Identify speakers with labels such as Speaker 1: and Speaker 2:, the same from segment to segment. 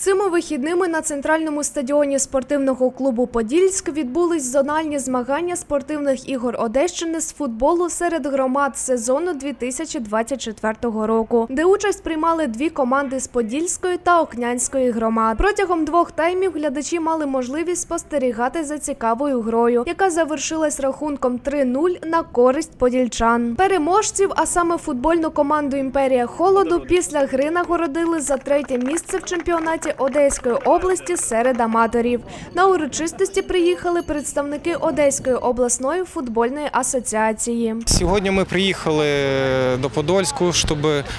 Speaker 1: Цими вихідними на центральному стадіоні спортивного клубу Подільськ відбулись зональні змагання спортивних ігор Одещини з футболу серед громад сезону 2024 року, де участь приймали дві команди з Подільської та Окнянської громад. Протягом двох таймів глядачі мали можливість спостерігати за цікавою грою, яка завершилась рахунком 3-0 на користь подільчан. Переможців, а саме футбольну команду Імперія Холоду, після гри нагородили за третє місце в чемпіонаті Одеської області серед аматорів. На урочистості приїхали представники Одеської обласної футбольної асоціації.
Speaker 2: Сьогодні ми приїхали до Подольську, щоб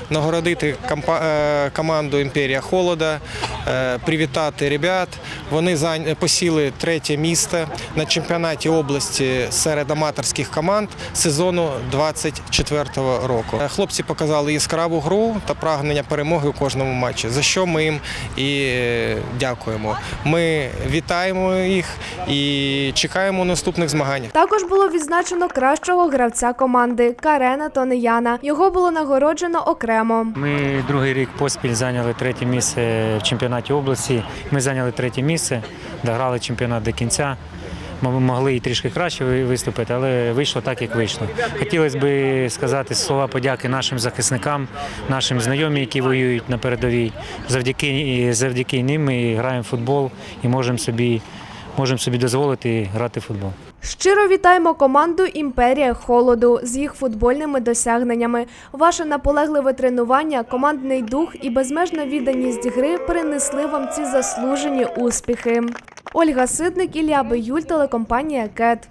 Speaker 2: нагородити е, команду Імперія Холода, е, привітати ребят. Вони посіли третє місце на чемпіонаті області серед аматорських команд сезону 24 року. Е, Хлопці показали яскраву гру та прагнення перемоги у кожному матчі, за що ми їм і е, дякуємо. Ми вітаємо їх і чекаємо наступних змагань.
Speaker 1: Також було відзначено кращого гравця команди Карена Тонеяна. Його було нагороджено окремо.
Speaker 3: Ми другий рік поспіль зайняли третє місце в чемпіонаті області. Ми зайняли третє місце, дограли чемпіонат до кінця. Ми могли і трішки краще виступити, але вийшло так, як вийшло. Хотілося б сказати слова подяки нашим захисникам, нашим знайомим, які воюють на передовій. Завдяки, завдяки ним ми граємо в футбол і можемо собі, можемо собі дозволити грати в футбол.
Speaker 1: Щиро вітаємо команду Імперія Холоду з їх футбольними досягненнями. Ваше наполегливе тренування, командний дух і безмежна відданість гри принесли вам ці заслужені успіхи. Ольга Сидник, Ілля Биюль, телекомпанія КЕТ.